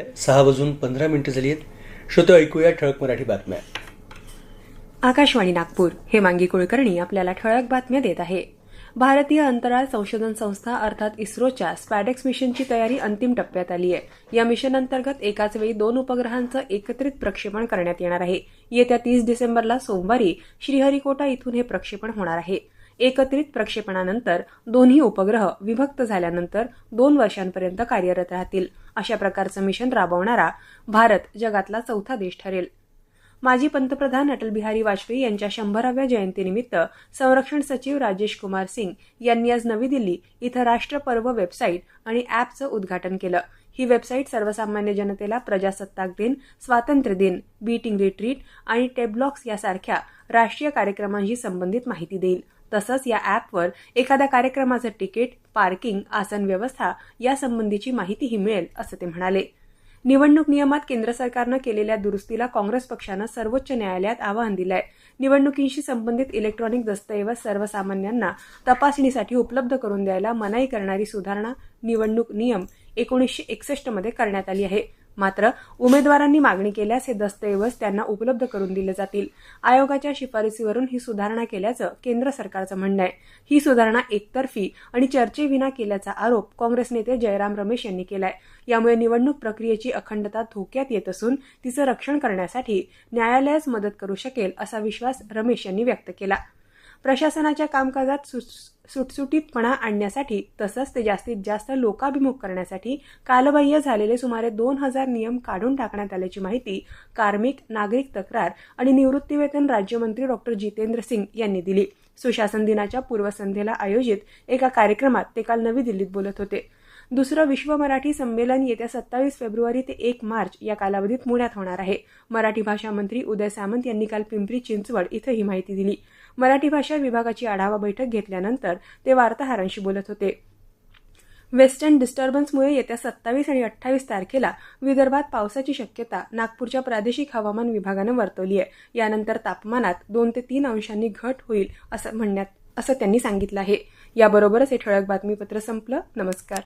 आहे सहा वाजून पंधरा मिनिटं झाली आहेत. श्रोतो ऐकूया ठळक मराठी बातम्या. आकाशवाणी नागपूर. हेमांगी कुलकर्णी आपल्याला ठळक बातम्या देत आहे. भारतीय अंतराळ संशोधन संस्था अर्थात इस्रोच्या स्पॅडेक्स मिशनची तयारी अंतिम टप्प्यात आली आहे. या मिशन अंतर्गत एकाच वेळी दोन उपग्रहांचं एकत्रित प्रक्षेपण करण्यात येणार आहे. येत्या तीस डिसेंबरला सोमवारी श्रीहरिकोटा इथून हे प्रक्षेपण होणार आहे. एकत्रित प्रक्षेपणानंतर दोन्ही उपग्रह विभक्त झाल्यानंतर दोन वर्षांपर्यंत कार्यरत राहतील. अशा प्रकारचं मिशन राबवणारा भारत जगातला चौथा देश ठरेल. माजी पंतप्रधान अटल बिहारी वाजपेयी यांच्या शंभराव्या जयंतीनिमित्त संरक्षण सचिव राजेश कुमार सिंग यांनी आज नवी दिल्ली इथं राष्ट्रपर्व वेबसाईट आणि ॲपचं उद्घाटन केलं. ही वेबसाईट सर्वसामान्य जनतेला प्रजासत्ताक दिन स्वातंत्र्य दिन बीटिंग रिट्रीट आणि टेबलॉक्स यासारख्या राष्ट्रीय कार्यक्रमांशी संबंधित माहिती देईल. तसंच या ॲपवर एखाद्या कार्यक्रमाचं तिकीट पार्किंग आसन व्यवस्था यासंबंधीची माहितीही मिळेल असं ते म्हणाले. निवडणूक नियमात केंद्र सरकारनं केलेल्या दुरुस्तीला काँग्रेस पक्षानं सर्वोच्च न्यायालयात आवाहन दिलं आहे निवडणुकींशी संबंधित इलेक्ट्रॉनिक दस्तऐवज सर्वसामान्यांना तपासणीसाठी उपलब्ध करून द्यायला मनाई करणारी सुधारणा निवडणूक नियम एकोणीसशे एकसष्टमध्ये करण्यात आली आहे. मात्र उमेदवारांनी मागणी केल्यास हे दस्तऐवज त्यांना उपलब्ध करून दिले जातील. आयोगाच्या शिफारसीवरून ही सुधारणा केल्याचं केंद्र सरकारचं म्हणणं आहे. ही सुधारणा एकतर्फी आणि चर्चेविना केल्याचा आरोप काँग्रेस नेते जयराम रमेश यांनी केलाय. यामुळे निवडणूक प्रक्रियेची अखंडता धोक्यात येत असून तिचं रक्षण करण्यासाठी न्यायालयच मदत करू शकेल असा विश्वास रमेश यांनी व्यक्त केला. प्रशासनाच्या कामकाजात सुटसुटीतपणा आणण्यासाठी तसंच ते जास्तीत जास्त लोकाभिमुख करण्यासाठी कालबाह्य झालेले सुमारे दोन हजार नियम काढून टाकण्यात आल्याची माहिती कार्मिक नागरिक तक्रार आणि निवृत्तीवेतन राज्यमंत्री डॉक्टर जितेंद्र सिंग यांनी दिली. सुशासन दिनाच्या पूर्वसंध्येला आयोजित एका कार्यक्रमात ते काल नवी दिल्लीत बोलत होते. दुसरं विश्व मराठी संमेलन येत्या सत्तावीस फेब्रुवारी ते एक मार्च या कालावधीत पुण्यात होणार आहे. मराठी भाषा मंत्री उदय सामंत यांनी काल पिंपरी चिंचवड इथं ही माहिती दिली. मराठी भाषा विभागाची आढावा बैठक घेतल्यानंतर ते वार्ताहरांशी बोलत होते. वेस्टर्न डिस्टर्बन्समुळे येत्या सत्तावीस आणि अठ्ठावीस तारखेला विदर्भात पावसाची शक्यता नागपूरच्या प्रादेशिक हवामान विभागानं वर्तवली आहे. यानंतर तापमानात दोन ते तीन अंशांनी घट होईल असं म्हणण्यात असं त्यांनी सांगितलं आहे. याबरोबरच हे ठळक बातमीपत्र संपलं. नमस्कार.